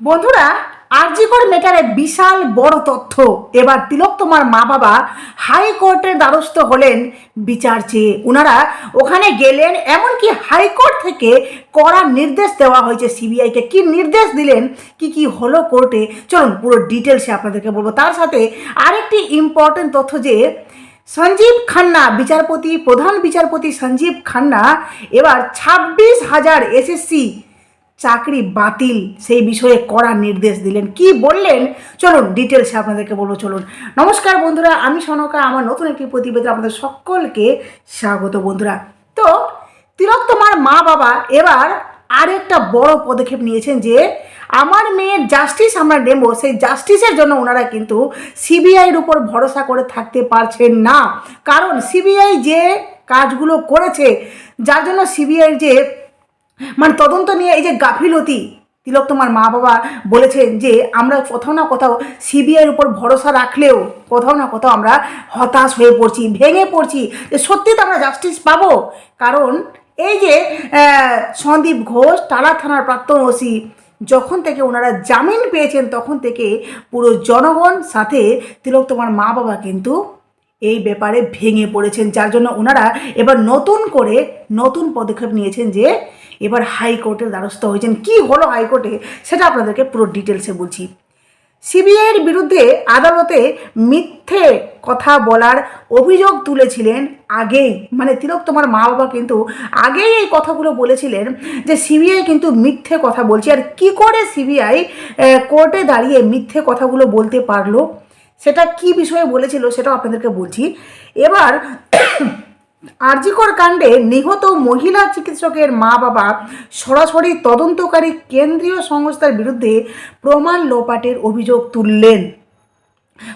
বন্ধুরা, আরজিকর মেটারে বিশাল বড় তথ্য। এবার তিলক তোমার মা বাবা হাইকোর্টের দ্বারস্থ হলেন বিচার চেয়ে ওনারা ওখানে গেলেন, এমনকি হাইকোর্ট থেকে কড়া নির্দেশ দেওয়া হয়েছে সিবিআইকে। কি নির্দেশ দিলেন? কি কি হলো কোর্টে? চলুন, পুরো ডিটেলসে আপনাদেরকে বলব। তার সাথে আরেকটি ইম্পর্টেন্ট তথ্য যে, সঞ্জীব খান্না, বিচারপতি, প্রধান বিচারপতি সঞ্জীব খান্না, এবার ছাব্বিশ হাজার এসএসসি চাকরি বাতিল, সেই বিষয়ে কড়া নির্দেশ দিলেন। কি বললেন? চলুন ডিটেলসে আপনাদেরকে বলব, চলুন। নমস্কার বন্ধুরা, আমি সনকা, আমার নতুন একটি প্রতিবেদন আপনাদের সকলকে স্বাগত বন্ধুরা। তো তিলক তোমার মা বাবা এবার আরেকটা বড় পদক্ষেপ নিয়েছেন যে, আমার মেয়ের জাস্টিস আমরা নেব, সেই জাস্টিসের জন্য ওনারা কিন্তু সিবিআইয়ের উপর ভরসা করে থাকতে পারছেন না। কারণ সিবিআই যে কাজগুলো করেছে, যার জন্য সিবিআই যে মানে তদন্ত নিয়ে এই যে গাফিলতি, তিলক তোমার মা বাবা বলেছেন যে আমরা কোথাও না কোথাও সিবিআইয়ের উপর ভরসা রাখলেও কোথাও না কোথাও আমরা হতাশ হয়ে পড়ছি, ভেঙে পড়ছি। যে সত্যি তো আমরা জাস্টিস পাবো। কারণ এই যে সন্দীপ ঘোষ টালা থানার প্রাক্তন ওসি, যখন থেকে ওনারা জামিন পেয়েছেন, তখন থেকে পুরো জনগণ সাথে তিলক তোমার মা বাবা কিন্তু এই ব্যাপারে ভেঙে পড়েছেন। যার জন্য ওনারা এবার নতুন করে নতুন পদক্ষেপ নিয়েছেন যে এবার হাইকোর্টের দ্বারস্থ হয়েছেন। কি হলো হাইকোর্টে সেটা আপনাদেরকে পুরো ডিটেলসে বলছি। সিবিআইয়ের বিরুদ্ধে আদালতে মিথ্যে কথা বলার অভিযোগ তুলেছিলেন আগেই। মানে তিলক, তোমার মা বাবা কিন্তু আগেই এই কথাগুলো বলেছিলেন যে সিবিআই কিন্তু মিথ্যে কথা বলছে। আর কি করে সিবিআই কোর্টে দাঁড়িয়ে মিথ্যে কথাগুলো বলতে পারল? সেটা কি বিষয়ে বলেছিল সেটাও আপনাদেরকে বলছি। এবার আরজিকর কাণ্ডে নিহত মহিলা চিকিৎসকের মা বাবা সরাসরি তদন্তকারী কেন্দ্রীয় সংস্থার বিরুদ্ধে প্রমাণ লোপাটের অভিযোগ তুললেন।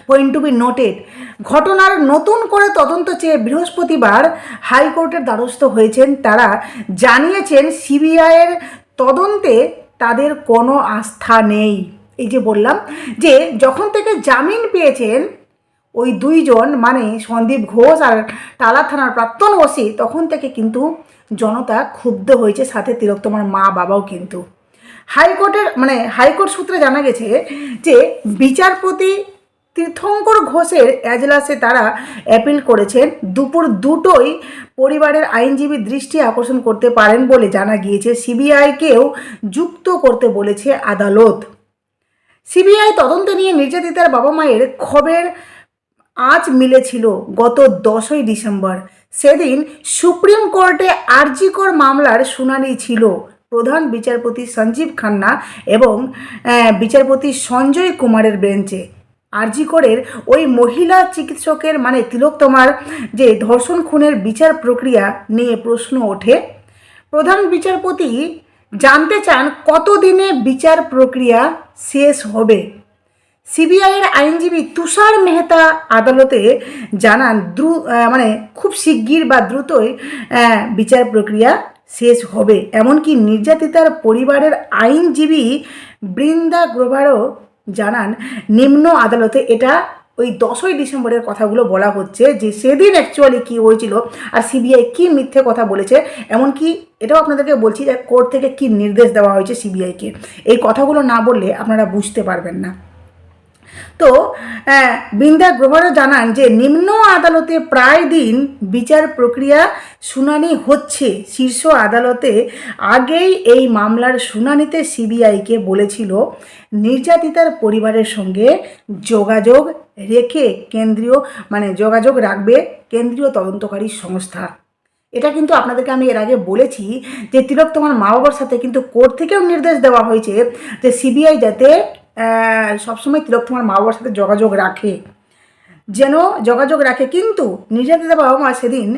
পয়েন্ট টু বি নোটেড ঘটনার নতুন করে তদন্ত চেয়ে বৃহস্পতিবার হাইকোর্টের দ্বারস্থ হয়েছেন তারা। জানিয়েছেন সিবিআইয়ের তদন্তে তাদের কোনো আস্থা নেই। এই যে বললাম যে, যখন থেকে জামিন পেয়েছেন ওই দুইজন মানে সন্দীপ ঘোষ আর টালা থানার প্রাক্তন ওসি, তখন থেকে কিন্তু জনতা ক্ষুব্ধ হয়েছে, সাথে তিলোত্তমার মা বাবাও কিন্তু। হাইকোর্টের মানে হাইকোর্ট সূত্রে জানা গেছে যে বিচারপতি তীর্থঙ্কর ঘোষের এজলাসে তারা অ্যাপিল করেছেন, দুপুর দুটোই পরিবারের আইনজীবী দৃষ্টি আকর্ষণ করতে পারেন বলে জানা গিয়েছে, সিবিআইকেও যুক্ত করতে বলেছে আদালত। সিবিআই তদন্ত নিয়ে নির্যাতিতার বাবা মায়ের ক্ষোভের আজ মিলেছিল গত দশই ডিসেম্বর। সেদিন সুপ্রিম কোর্টে আরজিকর মামলার শুনানি ছিল। প্রধান বিচারপতি সঞ্জীব খান্না এবং বিচারপতি সঞ্জয় কুমারের বেঞ্চে। আরজিকরের ওই মহিলা চিকিৎসকের মানে তিলোত্তমার যে ধর্ষণ খুনের বিচার প্রক্রিয়া নিয়ে প্রশ্ন ওঠে। প্রধান বিচারপতি জানতে চান কতদিনে বিচার প্রক্রিয়া শেষ হবে। সিবিআইয়ের আইনজীবী তুষার মেহতা আদালতে জানান, দ্রু মানে খুব শিগগির বা দ্রুতই বিচার প্রক্রিয়া শেষ হবে। এমনকি নির্যাতিতার পরিবারের আইনজীবী বৃন্দা গ্রোভারও জানান, নিম্ন আদালতে এটা ওই দশই ডিসেম্বরের কথাগুলো বলা হচ্ছে যে সেদিন অ্যাকচুয়ালি কী হয়েছিল আর সিবিআই কী মিথ্যে কথা বলেছে। এমনকি এটাও আপনাদেরকে বলছি যে কোর্ট থেকে কী নির্দেশ দেওয়া হয়েছে সিবিআইকে। এই কথাগুলো না বললে আপনারা বুঝতে পারবেন না। তো আহ, বৃন্দা গ্রোভারও জানান যে নিম্ন আদালতে প্রায় দিন বিচার প্রক্রিয়া শুনানি হচ্ছে। শীর্ষ আদালতে আগেই এই মামলার শুনানিতে সিবিআইকে বলেছিল নির্যাতিতার পরিবারের সঙ্গে যোগাযোগ রেখে কেন্দ্রীয় মানে যোগাযোগ রাখবে কেন্দ্রীয় তদন্তকারী সংস্থা। এটা কিন্তু আপনাদেরকে আমি এর আগে বলেছি যে তিলক তোমার মা বাবার সাথে কিন্তু কোর্ট থেকেও নির্দেশ দেওয়া হয়েছে যে সিবিআই যাতে সবসময় তিলক তোমার মা বাবার সাথে যোগাযোগ রাখে। যেন যোগাযোগ রাখে। কিন্তু নির্যাতিতা বাবা মা সেদিন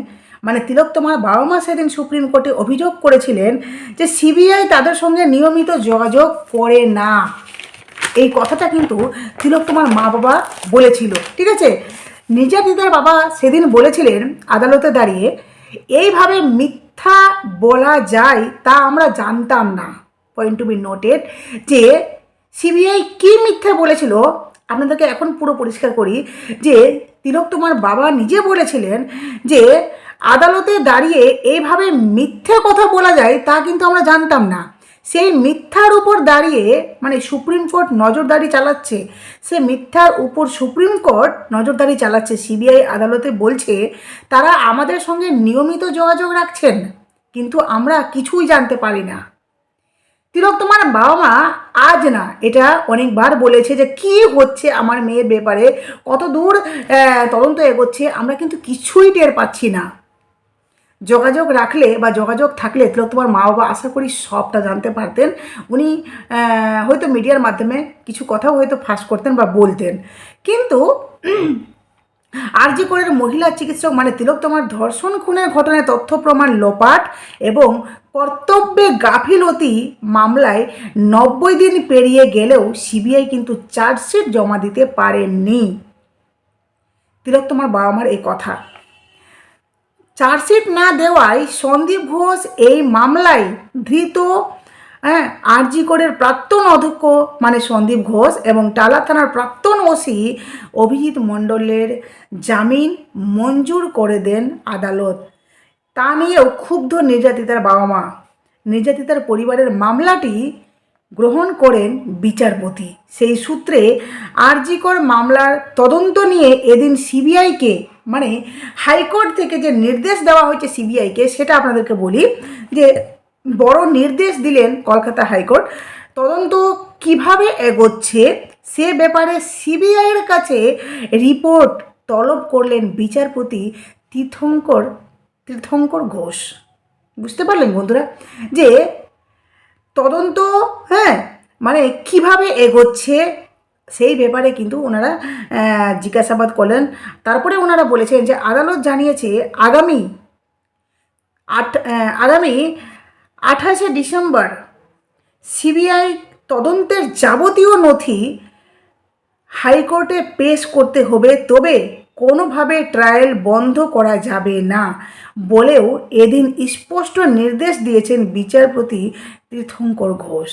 মানে তিলক তোমার বাবা মা সেদিন সুপ্রিম কোর্টে অভিযোগ করেছিলেন যে সিবিআই তাদের সঙ্গে নিয়মিত যোগাযোগ করে না। এই কথাটা কিন্তু তিলক তোমার মা বাবা বলেছিল, ঠিক আছে? নির্যাতিতার বাবা সেদিন বলেছিলেন আদালতে দাঁড়িয়ে, এইভাবে মিথ্যা বলা যায় তা আমরা জানতাম না। পয়েন্ট টু বি নোটেড যে সিবিআই কি মিথ্যা বলেছিল? আপনাদেরকে এখন পুরো পরিষ্কার করি যে, তিলক তোমার বাবা নিজে বলেছিলেন যে, আদালতে দাঁড়িয়ে এইভাবে মিথ্যে কথা বলা যায় তা কিন্তু আমরা জানতাম না। সেই মিথ্যার উপর দাঁড়িয়ে মানে সুপ্রিম কোর্ট নজরদারি চালাচ্ছে, সে মিথ্যার উপর সুপ্রিম কোর্ট নজরদারি চালাচ্ছে সিবিআই আদালতে বলছে, তারা আমাদের সঙ্গে নিয়মিত যোগাযোগ রাখছেন, কিন্তু আমরা কিছুই জানতে পারি না। তিলক, তোমার বাবা মা আজ না, এটা অনেকবার বলেছে যে কি হচ্ছে আমার মেয়ের ব্যাপারে, কত দূর তদন্ত এগোচ্ছে, আমরা কিন্তু কিছুই টের পাচ্ছি না। যোগাযোগ রাখলে বা যোগাযোগ থাকলে তিলক, তোমার মা বাবা আশা করি সবটা জানতে পারতেন। উনি হয়তো মিডিয়ার মাধ্যমে কিছু কথাও হয়তো ফাঁস করতেন বা বলতেন। কিন্তু আরজি করের মহিলা চিকিৎসক মানে তিলক তোমার ধর্ষণ খুনের ঘটনায় তথ্য প্রমাণ লোপাট এবং কর্তব্যে গাফিলতি মামলায় নব্বই দিন পেরিয়ে গেলেও সিবিআই কিন্তু চার্জশিট জমা দিতে পারেননি। তিলক তোমার বাবা মার এই কথা। চার্জশিট না দেওয়ায় সন্দীপ ঘোষ এই মামলায় ধৃত হ্যাঁ আরজি কোডের প্রাক্তন অধ্যক্ষ মানে সন্দীপ ঘোষ এবং টালা থানার প্রাক্তন ওসি অভিজিৎ মণ্ডলের জামিন মঞ্জুর করে দেন আদালত। তা নিয়েও ক্ষুব্ধ নির্যাতিতার বাবা মা। নির্যাতিতার পরিবারের মামলাটি গ্রহণ করেন বিচারপতি। সেই সূত্রে আরজিকর মামলার তদন্ত নিয়ে এদিন সিবিআইকে মানে হাইকোর্ট থেকে যে নির্দেশ দেওয়া হয়েছে সিবিআইকে, সেটা আপনাদেরকে বলি যে বড় নির্দেশ দিলেন কলকাতা হাইকোর্ট। তদন্ত কীভাবে এগোচ্ছে সে ব্যাপারে সিবিআইয়ের কাছে রিপোর্ট তলব করলেন বিচারপতি তীর্থঙ্কর তীর্থঙ্কর ঘোষ। বুঝতে পারলেন বন্ধুরা? যে তদন্ত হ্যাঁ মানে কীভাবে এগোচ্ছে সেই ব্যাপারে কিন্তু ওনারা জিজ্ঞাসাবাদ করলেন। তারপরে ওনারা বলেছেন যে আদালত জানিয়েছে আগামী আট আগামী আঠাশে ডিসেম্বর, সিবিআই তদন্তের যাবতীয় নথি হাইকোর্টে পেশ করতে হবে, তবে কোনোভাবে ট্রায়াল বন্ধ করা যাবে না বলেও এদিন স্পষ্ট নির্দেশ দিয়েছেন বিচারপতি তীর্থঙ্কর ঘোষ।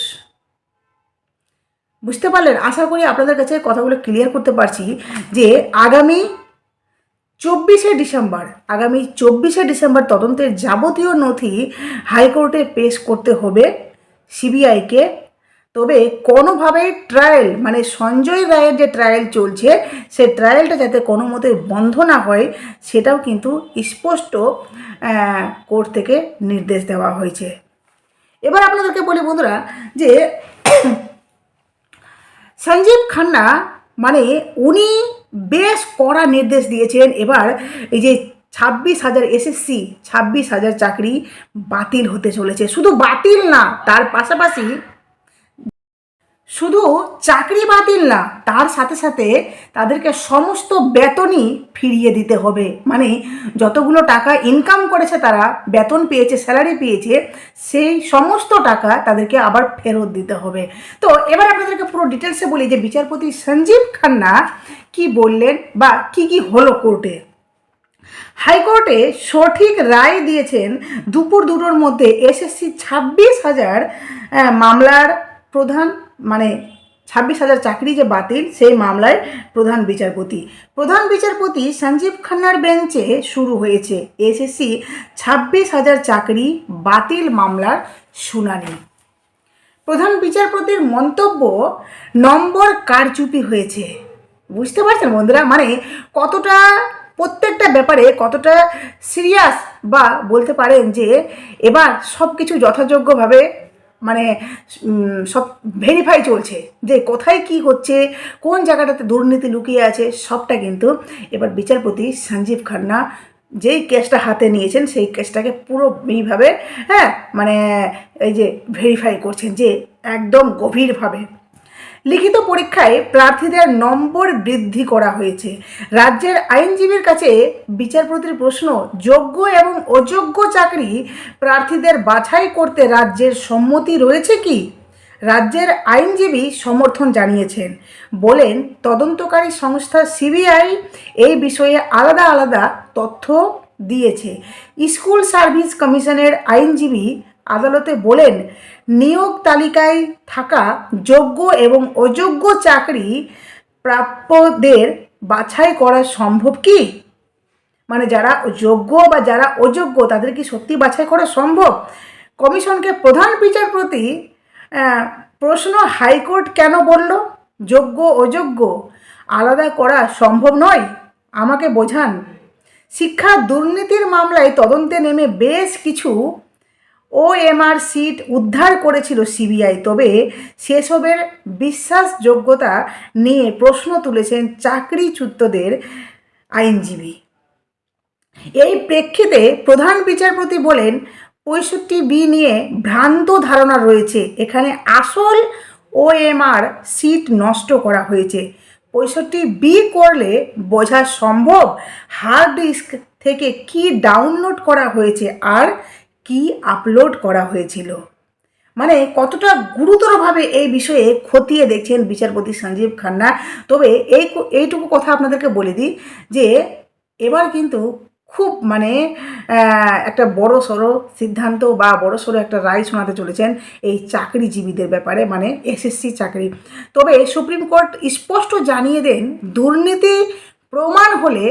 বুঝতে পারলেন? আশা করি আপনাদের কাছে কথাগুলো ক্লিয়ার করতে পারছি যে আগামী চব্বিশে ডিসেম্বর, আগামী চব্বিশে ডিসেম্বর তদন্তের যাবতীয় নথি হাইকোর্টে পেশ করতে হবে সিবিআইকে। তবে কোনোভাবে ট্রায়াল মানে সঞ্জয় রায়ের যে ট্রায়াল চলছে, সে ট্রায়ালটা যাতে কোনো মতে বন্ধ না হয়, সেটাও কিন্তু স্পষ্ট কোর্ট থেকে নির্দেশ দেওয়া হয়েছে। এবার আপনাদেরকে বলি বন্ধুরা যে সঞ্জীব খান্না মানে উনি বেশ কড়া নির্দেশ দিয়েছেন। এবার এই যে ছাব্বিশ হাজার এসএসসি, ছাব্বিশ হাজার চাকরি বাতিল হতে চলেছে। শুধু বাতিল না, তার পাশাপাশি শুধু চাকরি বাতিল না, তার সাথে সাথে তাদেরকে সমস্ত বেতনই ফিরিয়ে দিতে হবে। মানে যতগুলো টাকা ইনকাম করেছে তারা, বেতন পেয়েছে স্যালারি পেয়েছে, সেই সমস্ত টাকা তাদেরকে আবার ফেরত দিতে হবে। তো এবার আপনাদেরকে পুরো ডিটেলসে বলি যে বিচারপতি সঞ্জীব খান্না কি বললেন বা কি কি হলো কোর্টে। হাইকোর্টে সঠিক রায় দিয়েছেন দুপুর দুটোর মধ্যে এসএসসি ছাব্বিশ হাজার মামলার প্রধান মানে ছাব্বিশ হাজার চাকরি যে বাতিল, সেই মামলায় প্রধান বিচারপতি। প্রধান বিচারপতি সঞ্জীব খান্নার বেঞ্চে শুরু হয়েছে এসএসসি ছাব্বিশ হাজার চাকরি বাতিল মামলার শুনানি। প্রধান বিচারপতির মন্তব্য, নম্বর কারচুপি হয়েছে। বুঝতে পারছেন বন্ধুরা? মানে কতটা, প্রত্যেকটা ব্যাপারে কতটা সিরিয়াস বা বলতে পারেন যে এবার সব কিছু যথাযোগ্যভাবে মানে সব ভেরিফাই চলছে যে কোথায় কি হচ্ছে, কোন জায়গাটাতে দুর্নীতি লুকিয়ে আছে, সবটা কিন্তু এবার বিচারপতি সঞ্জীব খান্না যেই কেসটা হাতে নিয়েছেন, সেই কেসটাকে পুরো এইভাবে হ্যাঁ মানে এই যে ভেরিফাই করছেন যে একদম গভীরভাবে। লিখিত পরীক্ষায় প্রার্থীদের নম্বর বৃদ্ধি করা হয়েছে। রাজ্যের আইনজীবীর কাছে বিচারপতির প্রশ্ন, যোগ্য এবং অযোগ্য চাকরি প্রার্থীদের বাছাই করতে রাজ্যের সম্মতি রয়েছে কি? রাজ্যের আইনজীবী সমর্থন জানিয়েছেন। বলেন, তদন্তকারী সংস্থা সিবিআই এই বিষয়ে আলাদা আলাদা তথ্য দিয়েছে। স্কুল সার্ভিস কমিশনের আইনজীবী আদালতে বলেন নিয়োগ তালিকায় থাকা যোগ্য এবং অযোগ্য চাকরি প্রাপ্যদের বাছাই করা সম্ভব কি? মানে যারা যোগ্য বা যারা অযোগ্য, তাদের কি সত্যি বাছাই করা সম্ভব? কমিশনকে প্রধান বিচারপতি প্রশ্ন হাইকোর্ট কেন বলল? যোগ্য, অযোগ্য আলাদা করা সম্ভব নয়? আমাকে বোঝান। শিক্ষা দুর্নীতির মামলায় তদন্তে নেমে বেশ কিছু ওএমআর সিট উদ্ধার করেছিল সিবিআই। তবে সেসবের বিশ্বাসযোগ্যতা নিয়ে প্রশ্ন তুলেছেন চাকরিচ্যুতদের আইনজীবী। এই প্রেক্ষিতে প্রধান বিচারপতি বলেন, পঁয়ষট্টি বি নিয়ে ভ্রান্ত ধারণা রয়েছে। এখানে আসল ওএমআর সিট নষ্ট করা হয়েছে। পঁয়ষট্টি বি করলে বোঝা সম্ভব হার্ড ডিস্ক থেকে কি ডাউনলোড করা হয়েছে আর কি আপলোড করা হয়েছিল? মানে কতটা গুরুতরভাবে এই বিষয়ে খতিয়ে দেখছেন বিচারপতি সঞ্জীব খান্না। তবে এই এইটুকু কথা আপনাদেরকে বলে দিই যে, এবার কিন্তু খুব মানে একটা বড় সড়ো সিদ্ধান্ত বা বড় সড়ো একটা রায় শোনাতে চলেছেন এই চাকরিজীবীদের ব্যাপারে মানে এসএসসি চাকরি। তবে সুপ্রিম কোর্ট স্পষ্ট জানিয়ে দেন, দুর্নীতি প্রমাণ হলে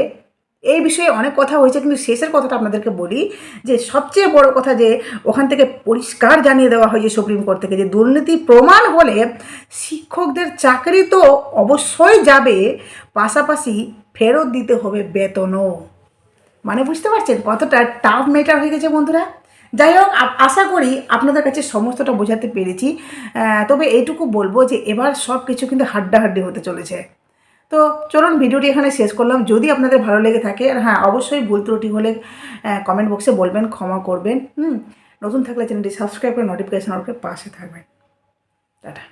এই বিষয়ে অনেক কথা হয়েছে, কিন্তু শেষের কথাটা আপনাদেরকে বলি যে সবচেয়ে বড় কথা যে ওখান থেকে পরিষ্কার জানিয়ে দেওয়া হয়েছে সুপ্রিম কোর্ট থেকে যে দুর্নীতি প্রমাণ হলে শিক্ষকদের চাকরি তো অবশ্যই যাবে, পাশাপাশি ফেরত দিতে হবে বেতনও। মানে বুঝতে পারছেন কতটা টাফ মেটার হয়ে গেছে বন্ধুরা? যাই হোক আশা করি আপনাদের কাছে সমস্তটা বোঝাতে পেরেছি। তবে এইটুকু বলব যে এবার সব কিছু কিন্তু হাড্ডাহাড্ডি হতে চলেছে। তো চলুন ভিডিওটি এখানে শেষ করলাম। যদি আপনাদের ভালো লেগে থাকে, আর হ্যাঁ অবশ্যই ভুল ত্রুটি হলে কমেন্ট বক্সে বলবেন, ক্ষমা করবেন। হুম, নতুন থাকলে চ্যানেলটি সাবস্ক্রাইব করে নোটিফিকেশন ওকে পাশে থাকবেন। টাটা।